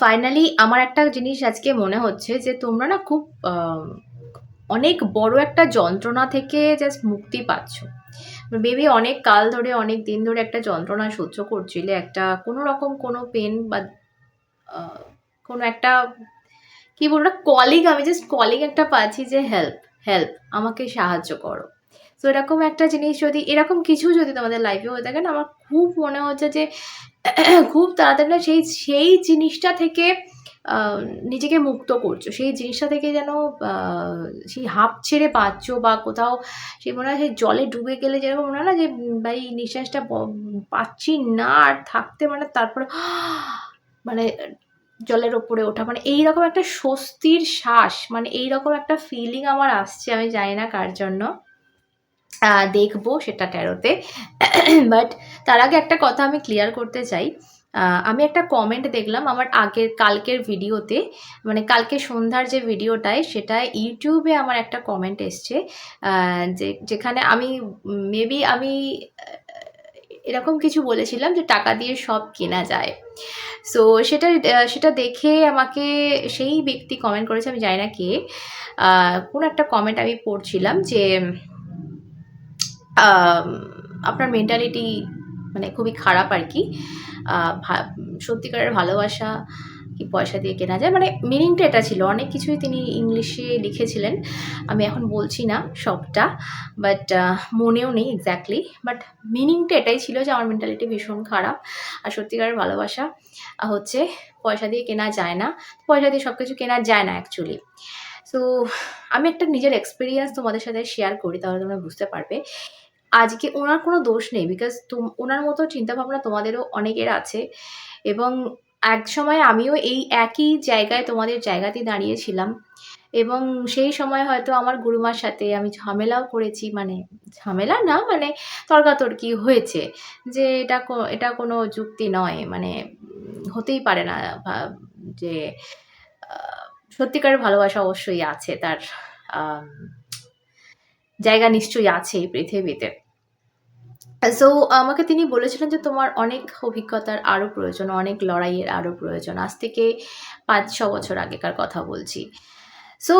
Finally আমার একটা জিনিস আজকে মনে হচ্ছে যে তোমরা না খুব অনেক বড় একটা যন্ত্রণা থেকে জাস্ট মুক্তি পাচ্ছ। মেবি অনেক কাল ধরে, অনেক দিন ধরে একটা যন্ত্রণা সহ্য করছিলে। একটা কোনো রকম কোনো পেন বা কোনো একটা কি বলব কলিং আমি জাস্ট কলিং একটা পাচ্ছি যে হেল্প, হেল্প আমাকে সাহায্য করো। তো এরকম একটা জিনিস যদি এরকম কিছু যদি তোমাদের লাইফে হয়ে থাকে না আমার খুব মনে হচ্ছে যে খুব তাড়াতাড়ি না সেই সেই জিনিসটা থেকে নিজেকে মুক্ত করছ। সেই জিনিসটা থেকে যেন সেই হাঁপ ছেড়ে বাঁচছো বা কোথাও সেই মনে হয় সেই জলে ডুবে গেলে যেরকম মনে হয় না যে, ভাই নিঃশ্বাসটা পাচ্ছি না আর থাকতে মানে তারপরে মানে জলের ওপরে ওঠা মানে এইরকম একটা স্বস্তির শ্বাস মানে এইরকম একটা ফিলিং আমার আসছে, আমি জানি না কার জন্য। দেখব সেটা ট্যারোতে। বাট তার আগে একটা কথা আমি ক্লিয়ার করতে চাই। আমি একটা কমেন্ট দেখলাম আমার আগের, কালকের ভিডিওতে মানে কালকে সন্ধ্যার যে ভিডিওটায় সেটা ইউটিউবে আমার একটা কমেন্ট এসছে। যে, যেখানে আমি মেবি আমি এরকম কিছু বলেছিলাম যে টাকা দিয়ে সব কেনা যায়। সো সেটা সেটা দেখে আমাকে সেই ব্যক্তি কমেন্ট করেছে, আমি জানি না কে। কোনো একটা কমেন্ট আমি পড়ছিলাম যে আপনার মেন্টালিটি মানে খুবই খারাপ আর কি সত্যিকারের ভালোবাসা কি পয়সা দিয়ে কেনা যায়? মানে মিনিংটা এটা ছিল। অনেক কিছুই তিনি ইংলিশে লিখেছিলেন। আমি এখন বলছি না সবটা। বাট মনেও নেই এক্স্যাক্টলি বাট মিনিংটা এটাই ছিল যে আমার মেন্টালিটি ভীষণ খারাপ। আর সত্যিকারের ভালোবাসা হচ্ছে পয়সা দিয়ে কেনা যায় না। পয়সা দিয়ে সব কিছু কেনা যায় না অ্যাকচুয়ালি। সো আমি একটা নিজের এক্সপিরিয়েন্স তোমাদের সাথে শেয়ার করি, তাহলে তোমরা বুঝতে পারবে। আজকে ওনার কোনো দোষ নেই। বিকজ উনার মতো চিন্তাভাবনা তোমাদেরও অনেকের আছে এবং এক সময় আমিও এই একই জায়গায় তোমাদের জায়গাতেই দাঁড়িয়েছিলাম এবং সেই সময় হয়তো আমার গুরুমার সাথে আমি ঝামেলাও করেছি। মানে ঝামেলা না মানে তর্কাতর্কি হয়েছে। যে এটা এটা কোনো যুক্তি নয়। মানে হতেই পারে না যে সত্যিকারের ভালোবাসা অবশ্যই আছে। তার জায়গা নিশ্চয়ই আছে এই পৃথিবীতে। সো আমাকে তিনি বলেছিলেন যে তোমার অনেক অভিজ্ঞতার আরও প্রয়োজন, অনেক লড়াইয়ের আরও প্রয়োজন। আজ থেকে ৫-৬ বছর আগেকার কথা বলছি। সো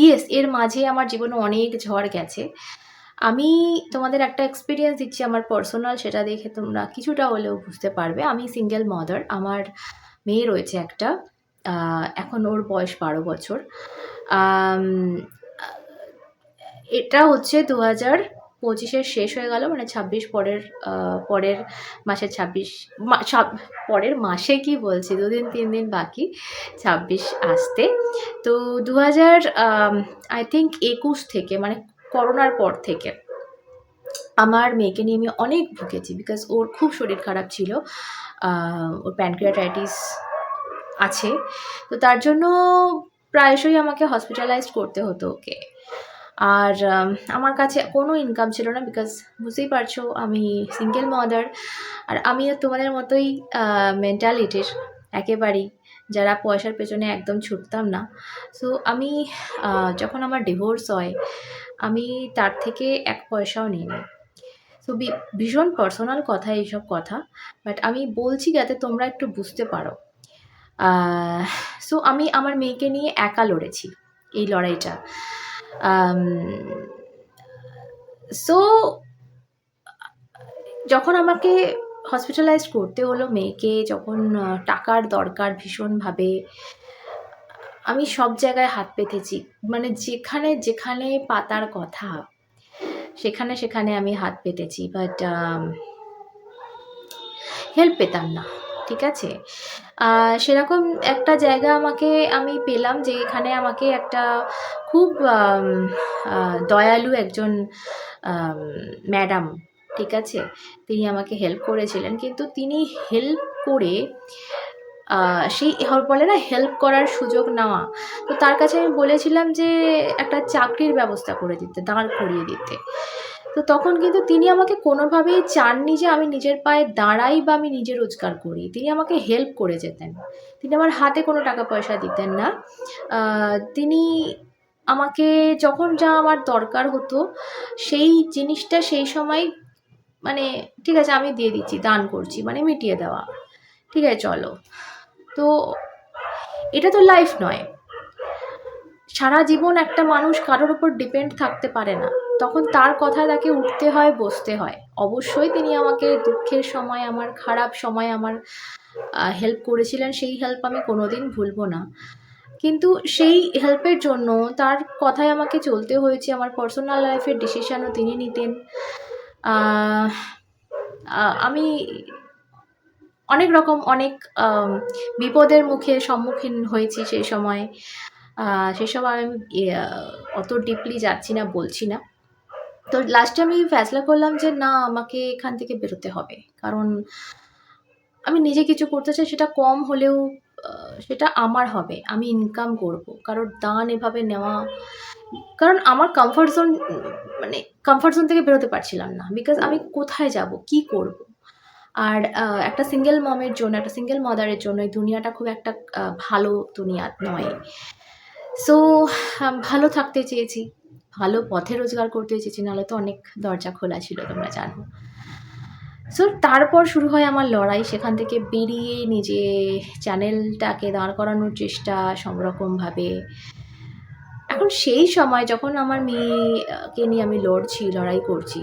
ইয়েস এর মাঝে আমার জীবনে অনেক ঝড় গেছে। আমি তোমাদের একটা এক্সপিরিয়েন্স দিচ্ছি আমার পার্সোনাল সেটা দেখে তোমরা কিছুটা হলেও বুঝতে পারবে। আমি সিঙ্গেল মাদার। আমার মেয়ে রয়েছে একটা। এখন ওর বয়স ১২ বছর। এটা হচ্ছে ২০২৫ এর শেষ হয়ে গেল। মানে ২৬ পরের পরের মাসের ২৬ মা পরের মাসে কি বলছি ২ দিন ৩ দিন বাকি ২৬ আসতে। তো দু হাজার আই থিঙ্ক একুশ থেকে মানে করোনার পর থেকে আমার মেয়েকে নিয়ে আমি অনেক ভুগেছি। বিকজ ওর খুব শরীর খারাপ ছিল। ওর প্যানক্রিয়াটাইটিস আছে। তো তার জন্য প্রায়শই আমাকে হসপিটালাইজড করতে হতো ওকে। আর আমার কাছে কোনো ইনকাম ছিল না বিকজ বুঝতেই পারছ আমি সিঙ্গেল মাদার। আর আমিও তোমাদের মতোই মেন্টালিটির একেবারেই যারা পয়সার পেছনে একদম ছুটতাম না। সো আমি যখন আমার ডিভোর্স হয়, আমি তার থেকে এক পয়সাও নিইনি। সো বি ভীষণ পার্সোনাল কথা এইসব কথা। বাট আমি বলছি যাতে তোমরা একটু বুঝতে পারো। সো আমি আমার মেয়েকে নিয়ে একা লড়েছি এই লড়াইটা। সো যখন আমাকে হসপিটালাইজ করতে হলো মেয়েকে যখন টাকার দরকার ভীষণভাবে আমি সব জায়গায় হাত পেতেছি। মানে যেখানে, যেখানে পাতার কথা সেখানে, সেখানে আমি হাত পেতেছি। বাট হেল্প পেতাম না। ঠিক আছে? সেরকম একটা জায়গা আমাকে আমি পেলাম যে এখানে আমাকে একটা খুব দয়ালু একজন ম্যাডাম, ঠিক আছে? তিনি আমাকে হেল্প করেছিলেন। কিন্তু তিনি হেল্প করে সেই বলে না হেল্প করার সুযোগ নেওয়া। তো তার কাছে আমি বলেছিলাম যে একটা চাকরির ব্যবস্থা করে দিতে, দাঁড় করিয়ে দিতে। তো তখন কিন্তু তিনি আমাকে কোনোভাবেই চাননি যে আমি নিজের পায়ে দাঁড়াই বা আমি নিজে রোজগার করি। তিনি আমাকে হেল্প করে যেতেন। তিনি আমার হাতে কোনো টাকা পয়সা দিতেন না। তিনি আমাকে যখন যা আমার দরকার হতো সেই জিনিসটা সেই সময় মানে ঠিক আছে আমি দিয়ে দিচ্ছি, দান করছি মানে মিটিয়ে দেওয়া। ঠিক আছে চলো। তো এটা তো লাইফ নয় সারা জীবন একটা মানুষ কারোর উপর ডিপেন্ড থাকতে পারে না তখন তার কথা তাকে উঠতে হয়, বসতে হয়। অবশ্যই তিনি আমাকে দুঃখের সময়, আমার খারাপ সময়, আমার হেল্প করেছিলেন, সেই হেল্প আমি কোনোদিন ভুলবো না। কিন্তু সেই হেল্পের জন্য তার কথায় আমাকে চলতে হয়েছে, আমার পার্সোনাল লাইফের ডিসিশানও তিনি নিতেন। আমি অনেক রকম, অনেক বিপদের মুখে সম্মুখীন হয়েছি সেই সময়। সেসব আমি অত ডিপলি যাচ্ছি না, বলছি না। তো লাস্টে আমি ফ্যাসলা করলাম যে, না, আমাকে এখান থেকে বেরোতে হবে। কারণ আমি নিজে কিছু করতে চাই, সেটা কম হলেও সেটা আমার হবে। আমি ইনকাম করব। কারোর দান এভাবে নেওয়া, কারণ আমার কমফর্ট জোন মানে কমফর্ট জোন থেকে বেরোতে পারছিলাম না। বিকজ আমি কোথায় যাব? কি করব? আর একটা সিঙ্গেল মমের জন্য, একটা সিঙ্গেল মাদারের জন্য এই দুনিয়াটা খুব একটা ভালো দুনিয়া নয়। সো ভালো থাকতে চেয়েছি। ভালো পথে রোজগার করতে চেয়েছি নাহলে তো অনেক দরজা খোলা ছিল, তোমরা জানো। সো তারপর শুরু হয় আমার লড়াই, সেখান থেকে বেরিয়ে নিজে চ্যানেলটাকে দাঁড় করানোর চেষ্টা সব রকমভাবে এখন সেই সময় যখন আমার মেয়েকে নিয়ে আমি লড়ছি, লড়াই করছি,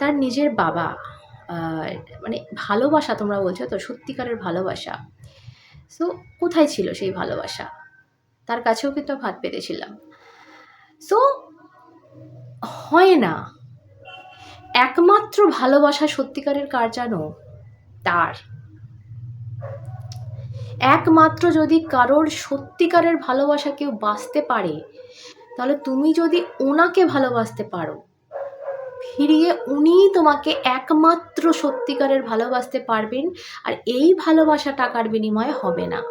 তার নিজের বাবা মানে ভালোবাসা তোমরা বলছো তো, সত্যিকারের ভালোবাসা। সো কোথায় ছিল সেই ভালোবাসা? তার কাছেও কিন্তু ভাত পেতেছিলাম। সো হয় না। একমাত্র ভালোবাসা সত্যিকারের কার জানো? তার। একমাত্র যদি কারোর সত্যিকারের ভালোবাসা কেউ বাঁচতে পারে, তাহলে তুমি যদি ওনাকে ভালোবাসতে পারো, ফিরিয়ে উনিই তোমাকে একমাত্র সত্যিকারের ভালোবাসতে পারবেন আর এই ভালোবাসা টাকার বিনিময়ে হবে না।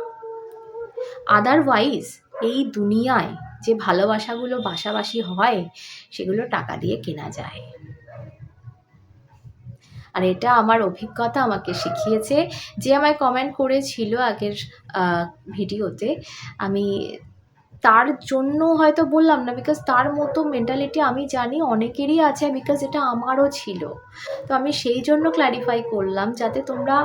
আদারওয়াইজ এই দুনিয়ায় যে ভালোবাসাগুলো বাসাবাসি হয়, সেগুলো টাকা দিয়ে কেনা যায়। আর এটা আমার অভিজ্ঞতা আমাকে শিখিয়েছে যে আমায় কমেন্ট করেছিল আগের ভিডিওতে। আমি তার জন্য হয়তো বললাম না বিকজ তার মতো মেন্টালিটি আমি জানি অনেকেরই আছে বিকজ এটা আমারও ছিল। তো আমি সেই জন্য ক্ল্যারিফাই করলাম, যাতে তোমরা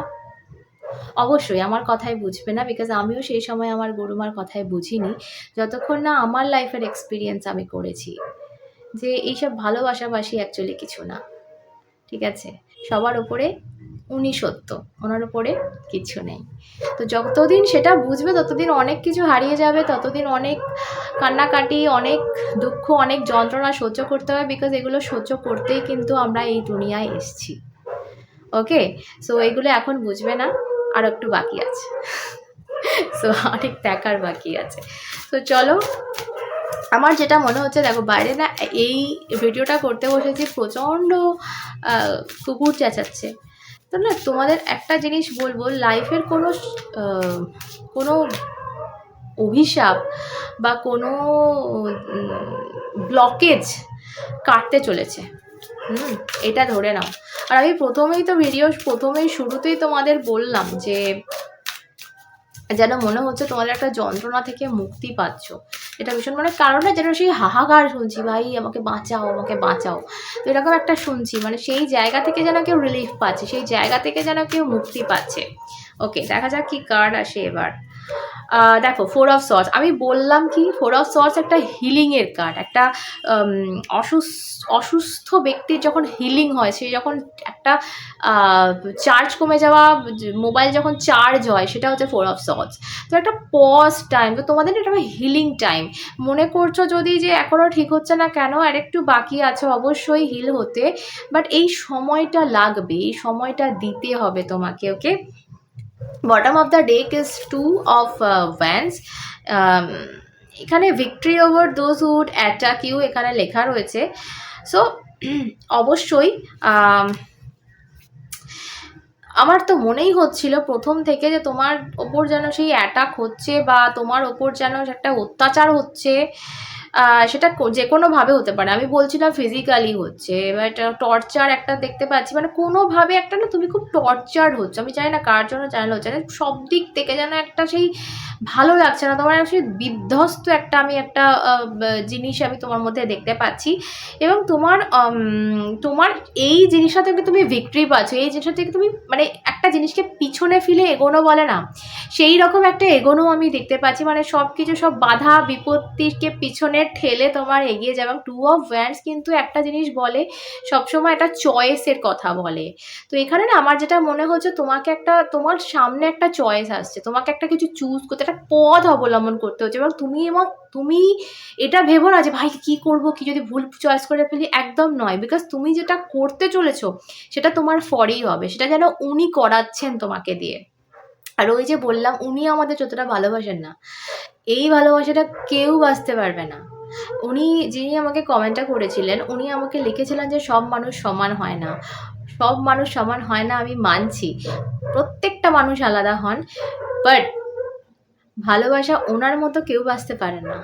অবশ্যই, আমার কথাই বুঝবে না বিকজ আমিও সেই সময় আমার গরুমার কথাই বুঝিনি। যতক্ষণ না আমার লাইফের এক্সপিরিয়েন্স আমি করেছি যে এইসব ভালোবাসাবাসি অ্যাকচুয়ালি কিছু না, ঠিক আছে? সবার উপরে উনি সত্য, ওনার উপরে কিছু নেই। তো যতদিন সেটা বুঝবে, ততদিন অনেক কিছু হারিয়ে যাবে, ততদিন অনেক কান্নাকাটি, অনেক দুঃখ, অনেক যন্ত্রণা সহ্য করতে হবে বিকজ এগুলো সহ্য করতেই কিন্তু আমরা এই দুনিয়ায় এসছি। ওকে সো এগুলো এখন বুঝবে না। আর একটু বাকি আছে। সো অনেক দেখার বাকি আছে। তো চলো, আমার যেটা মনে হচ্ছে, দেখো, বাইরে না এই ভিডিওটা করতে বসেছি প্রচণ্ড কুকুর চেঁচাচ্ছে। তো না, তোমাদের একটা জিনিস বলব লাইফের কোনো কোনো অভিশাপ বা কোনো ব্লকেজ কাটতে চলেছে। হুম, এটা ধরে নাও। আর আমি প্রথমেই তো ভিডিও প্রথমেই শুরুতেই তোমাদের বললাম যে যেন মনে হচ্ছে তোমাদের একটা যন্ত্রণা থেকে মুক্তি পাচ্ছ। এটা ভীষণ মানে কারণে যেন সেই হাহাকার শুনছি, ভাই, আমাকে বাঁচাও আমাকে বাঁচাও। তো এরকম একটা শুনছি মানে সেই জায়গা থেকে যেন কেউ রিলিফ পাচ্ছে, সেই জায়গা থেকে যেন কেউ মুক্তি পাচ্ছে। ওকে দেখা যাক কি কার্ড আসে এবার। দেখো ফোর অফ সর্স আমি বললাম কি ফোর অফ সর্স একটা হিলিংয়ের কার্ড একটা অসুস্থ অসুস্থ ব্যক্তির যখন হিলিং হয়, সে যখন একটা চার্জ কমে যাওয়া মোবাইল যখন চার্জ হয়, সেটা হচ্ছে ফোর অফ সর্স তো একটা পজ টাইম তো তোমাদের এটা হিলিং টাইম মনে করছ যদি যে এখনও ঠিক হচ্ছে না কেন, আর একটু বাকি আছে অবশ্যই হিল হতে বাট এই সময়টা লাগবে, এই সময়টা দিতে হবে তোমাকে okay bottom of the deck is two of wands এখানে victory over those who'd attack you এখানে লেখা রয়েছে। সো অবশ্যই um, আমার তো মনেই হচ্ছিল প্রথম থেকে যে তোমার ওপর যেন সেই অ্যাটাক হচ্ছে বা তোমার ওপর যেন একটা অত্যাচার হচ্ছে। সেটা যে কোনোভাবে হতে পারে। আমি বলছিলাম ফিজিক্যালি হচ্ছে এবার এটা টর্চার একটা দেখতে পাচ্ছি। মানে কোনোভাবে একটা না, তুমি খুব টর্চার হচ্ছে। আমি চাই না কার জন্য চাইলে হচ্ছে না সব দিক থেকে যেন একটা সেই ভালো লাগছে না। তোমার আসলে বিধ্বস্ত একটা আমি একটা জিনিস আমি তোমার মধ্যে দেখতে পাচ্ছি। এবং তোমার তোমার এই জিনিসটা থেকে তুমি ভিক্টরি পাচ্ছ। এই জিনিসটা থেকে তুমি মানে একটা জিনিসকে পিছনে ফেলে এগোনো বলে না। সেই রকম একটা এগোনো আমি দেখতে পাচ্ছি। মানে সব কিছু সব বাধা বিপত্তিকে পিছনে ঠেলে তোমার এগিয়ে যাবে। এবং টু অফ ভ্যান্ডস কিন্তু একটা জিনিস বলে, সবসময় একটা চয়েসের কথা বলে। তো এখানে না আমার যেটা মনে হচ্ছে, তোমাকে একটা, তোমার সামনে একটা চয়েস আসছে। তোমাকে একটা কিছু চুজ করতে একটা পথ অবলম্বন করতে হচ্ছে এবং তুমি এবং তুমি এটা ভেবো না যে, ভাই, কি করব? কি যদি ভুল চয়েস করে ফেলি? একদম নয়। বিকজ তুমি যেটা করতে চলেছো, সেটা তোমার ফরেই হবে। সেটা যেন উনি করাচ্ছেন তোমাকে দিয়ে। আর ওই যে বললাম, উনি আমাদের যতটা ভালোবাসেন না, এই ভালোবাসাটা কেউ বাঁচতে পারবে না। উনি যিনি আমাকে কমেন্টটা করেছিলেন, উনি আমাকে লিখেছিলেন যে, সব মানুষ সমান হয় না। সব মানুষ সমান হয় না আমি মানছি। প্রত্যেকটা মানুষ আলাদা হন। বাট ভালোবাসা ওনার মতো কেউ বাঁচতে পারে না।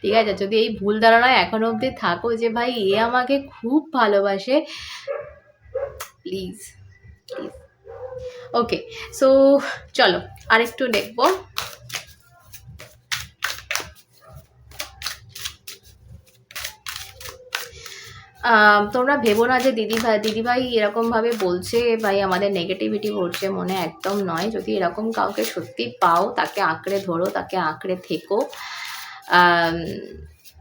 ঠিক আছে, যদি এই ভুল ধারণায় এখনও অবধি থাকো যে, ভাই, এ আমাকে খুব ভালোবাসে প্লিজ প্লিজ ওকে সো চলো, আরেকটু দেখব। তোমরা ভেবো না যে দিদি ভাই দিদিভাই এরকমভাবে বলছে ভাই আমাদের নেগেটিভিটি ভরছে মনে একদম নয়। যদি এরকম কাউকে সত্যি পাও, তাকে আঁকড়ে ধরো, তাকে আঁকড়ে থেকো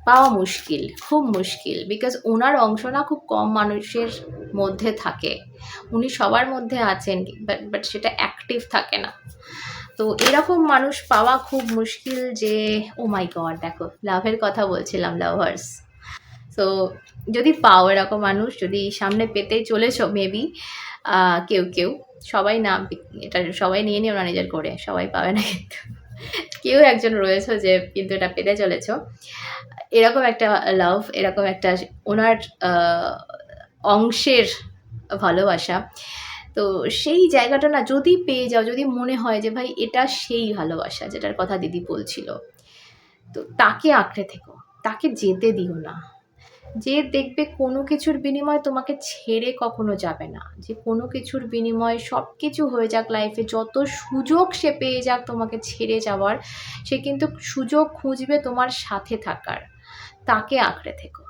পাওয়া মুশকিল, খুব মুশকিল। বিকজ ওনার অংশ না খুব কম মানুষের মধ্যে থাকে। উনি সবার মধ্যে আছেন বাট বাট সেটা অ্যাক্টিভ থাকে না। তো এরকম মানুষ পাওয়া খুব মুশকিল যে ও মাই গড দেখো লাভের কথা বলছিলাম লাভার্স তো যদি পাও এরকম মানুষ, যদি সামনে পেতে চলেছো মেবি কেউ কেউ, সবাই না, এটা সবাই নিয়ে নিও না নিজের করে, সবাই পাবে না কিন্তু। কেউ একজন রয়েছে যে কিন্তু এটা পেতে চলেছো। এরকম একটা লাভ এরকম একটা ওনার অংশের ভালোবাসা। তো সেই জায়গাটা না, যদি পেয়ে যাও, যদি মনে হয় যে ভাই এটা সেই ভালোবাসা যেটার কথা দিদি বলছিল, তো তাকে আঁকড়ে থেকো, তাকে যেতে দিও না। যে দেখবে কোনো কিছুর বিনিময়ে তোমাকে ছেড়ে কখনো যাবে না। যে কোনো কিছুর বিনিময়ে সব কিছু হয়ে যাক লাইফে যত সুযোগ সে পেয়ে যাক তোমাকে ছেড়ে যাওয়ার, সে কিন্তু সুযোগ খুঁজবে তোমার সাথে থাকার। তাকে আঁকড়ে থেকো।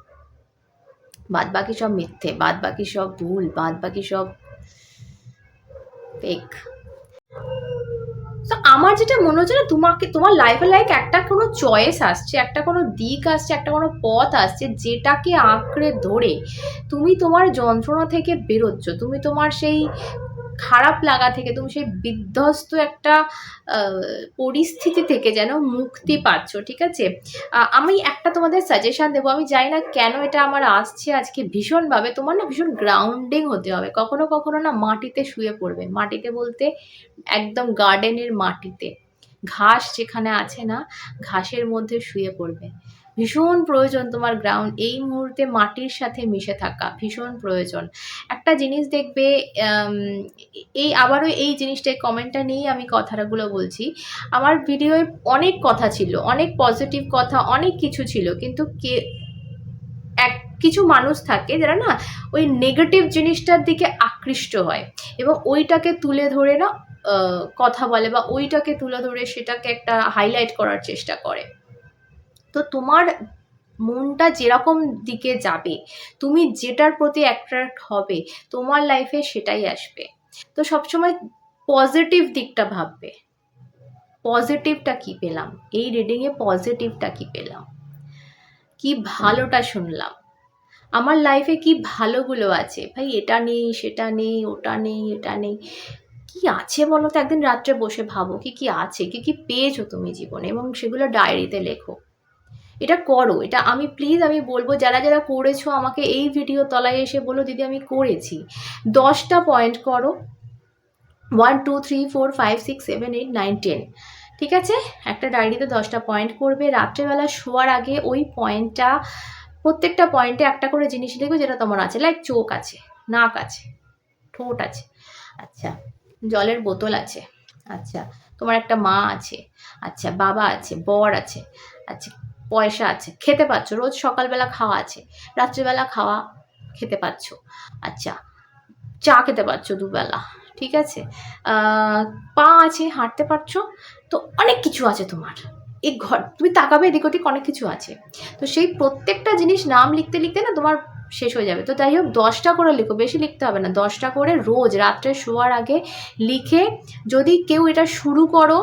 বাদ বাকি সব মিথ্যে বাদ বাকি সব ভুল বাদ বাকি সব ফেক আমার যেটা মনে হচ্ছে না, তোমাকে, তোমার লাইফে লাইক একটা কোনো চয়েস আসছে, একটা কোনো দিক আসছে, একটা কোনো পথ আসছে যেটাকে আঁকড়ে ধরে। তুমি তোমার যন্ত্রণা থেকে বেরোচ্ছ, তুমি তোমার সেই খারাপ লাগা থেকে তুমি সেই বিধ্বস্ত একটা পরিস্থিতি থেকে যেন মুক্তি পাচ্ছ, ঠিক আছে? আমি একটা তোমাদের সাজেশন দেবো। আমি জানি না কেন এটা আমার আসছে আজকে ভীষণভাবে। তোমার না ভীষণ গ্রাউন্ডিং হতে হবে। কখনো কখনো না মাটিতে শুয়ে পড়বে। মাটিতে বলতে একদম গার্ডেনের মাটিতে। ঘাস যেখানে আছে না, ঘাসের মধ্যে শুয়ে পড়বে। ভীষণ প্রয়োজন তোমার গ্রাউন্ড এই মুহূর্তে মাটির সাথে মিশে থাকা, ভীষণ প্রয়োজন। একটা জিনিস দেখবে এই আবারও এই জিনিসটা কমেন্টটা নিয়েই আমি কথাগুলো বলছি। আমার ভিডিওয়ে অনেক কথা ছিল, অনেক পজিটিভ কথা, অনেক কিছু ছিল, কিন্তু কে, এক, কিছু মানুষ থাকে যারা না ওই নেগেটিভ জিনিসটার দিকে আকৃষ্ট হয় এবং ওইটাকে তুলে ধরে না কথা বলে বা ওইটাকে তুলে ধরে সেটাকে একটা হাইলাইট করার চেষ্টা করে। তো তোমার মনটা যেরকম দিকে যাবে, তুমি যেটার প্রতি অ্যাট্রাক্ট হবে, তোমার লাইফে সেটাই আসবে। তো সবসময় পজিটিভ দিকটা ভাববে। পজিটিভটা কি পেলাম? এই রিডিংয়ে পজিটিভটা কি পেলাম? কি ভালোটা শুনলাম? আমার লাইফে কি ভালোগুলো আছে? ভাই, এটা নেই, সেটা নেই, ওটা নেই, এটা নেই। কি আছে বলো তো? একদিন রাত্রে বসে ভাবো, কি কি আছে, কি কি পেয়েছ তুমি জীবনে? এবং সেগুলো ডায়েরিতে লেখো। এটা করো, এটা আমি প্লিজ আমি বলব, যারা যারা করেছ আমাকে এই ভিডিও তলায় এসে বলো, দিদি, আমি করেছি। দশটা পয়েন্ট করো। One two three four five six seven eight nine ten ঠিক আছে? একটা ডায়েরিতে দশটা পয়েন্ট করবে। রাত্রেবেলা শোয়ার আগে ওই পয়েন্টটা প্রত্যেকটা পয়েন্টে একটা করে জিনিস লিখবে যেটা তোমার আছে। লাইক চোখ আছে, নাক আছে, ঠোঁট আছে। আচ্ছা জলের বোতল আছে। আচ্ছা তোমার একটা মা আছে। আচ্ছা বাবা আছে, বর আছে। আচ্ছা পয়সা আছে। খেতে পাচ্ছ রোজ সকালবেলা খাওয়া আছে। রাত্রিবেলা খাওয়া খেতে পাচ্ছ আচ্ছা চা খেতে পাচ্ছ দুবেলা, ঠিক আছে? পা আছে, হাঁটতে পারছ। তো অনেক কিছু আছে তোমার। এই ঘর, তুমি তাকাবে এদিক ওদিক অনেক কিছু আছে। তো সেই প্রত্যেকটা জিনিস নাম লিখতে লিখতে না তোমার শেষ হয়ে যাবে। তো যাই হোক, দশটা করে লিখো, বেশি লিখতে হবে না। দশটা করে রোজ রাত্রে শোয়ার আগে লিখে যদি কেউ এটা শুরু করো,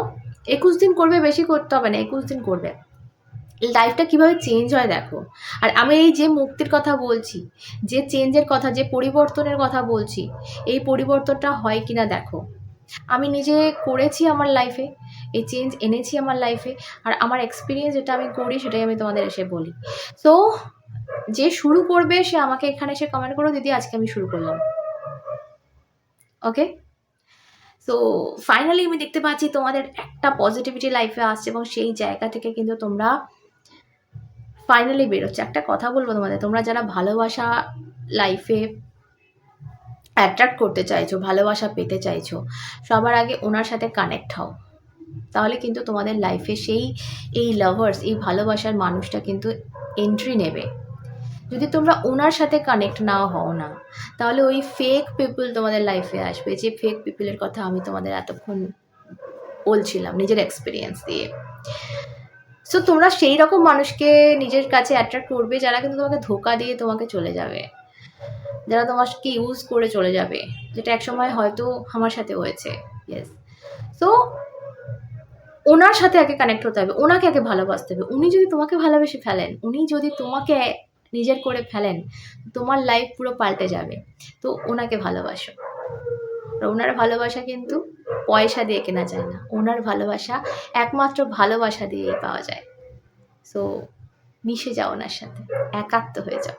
একুশ দিন করবে, বেশি করতে হবে না, একুশ দিন করবে। লাইফটা কীভাবে চেঞ্জ হয় দেখো। আর আমি এই যে মুক্তির কথা বলছি, যে চেঞ্জের কথা, যে পরিবর্তনের কথা বলছি, এই পরিবর্তনটা হয় কি না দেখো। আমি নিজে করেছি আমার লাইফে এই চেঞ্জ এনেছি আমার লাইফে আর আমার এক্সপিরিয়েন্স যেটা আমি করি সেটাই আমি তোমাদের এসে বলি। সো যে শুরু করবে সে আমাকে এখানে এসে কমেন্ট করো, দিদি, আজকে আমি শুরু করলাম। ওকে তো ফাইনালি আমি দেখতে পাচ্ছি তোমাদের একটা পজিটিভিটি লাইফে আসছে এবং সেই জায়গা থেকে কিন্তু তোমরা ফাইনালি বেরোচ্ছে। একটা কথা বলব তোমাদের, তোমরা যারা ভালোবাসা লাইফে অ্যাট্রাক্ট করতে চাইছো, ভালোবাসা পেতে চাইছো, সবার আগে ওনার সাথে কানেক্ট হও। তাহলে কিন্তু তোমাদের লাইফে সেই, এই লাভার্স এই ভালোবাসার মানুষটা কিন্তু এন্ট্রি নেবে। যদি তোমরা ওনার সাথে কানেক্ট না হও না, তাহলে ওই ফেক পিপল তোমাদের লাইফে আসবে। যে ফেক পিপলের কথা আমি তোমাদের এতক্ষণ বলছিলাম, নিজের এক্সপিরিয়েন্স দিয়ে। সো তোমরা সেই রকম মানুষকে নিজের কাছে অ্যাট্রাক্ট করবে যারা কিন্তু তোমাকে ধোকা দিয়ে তোমাকে চলে যাবে। যারা তোমাকে ইউজ করে চলে যাবে। যেটা একসময় হয়তো আমার সাথে হয়েছে। ইয়েস সো ওনার সাথে আগে কানেক্ট হতে হবে। ওনাকে আগে ভালোবাসতে হবে। উনি যদি তোমাকে ভালোবেসে ফেলেন, উনি যদি তোমাকে নিজের করে ফেলেন, তোমার লাইফ পুরো পাল্টে যাবে। তো ওনাকে ভালোবাসো। ওনার ভালোবাসা কিন্তু পয়সা দিয়ে কেনা যায় না। ওনার ভালোবাসা একমাত্র ভালোবাসা দিয়েই পাওয়া যায়। সো মিশে যাও ওনার সাথে। একাত্ম হয়ে যাও।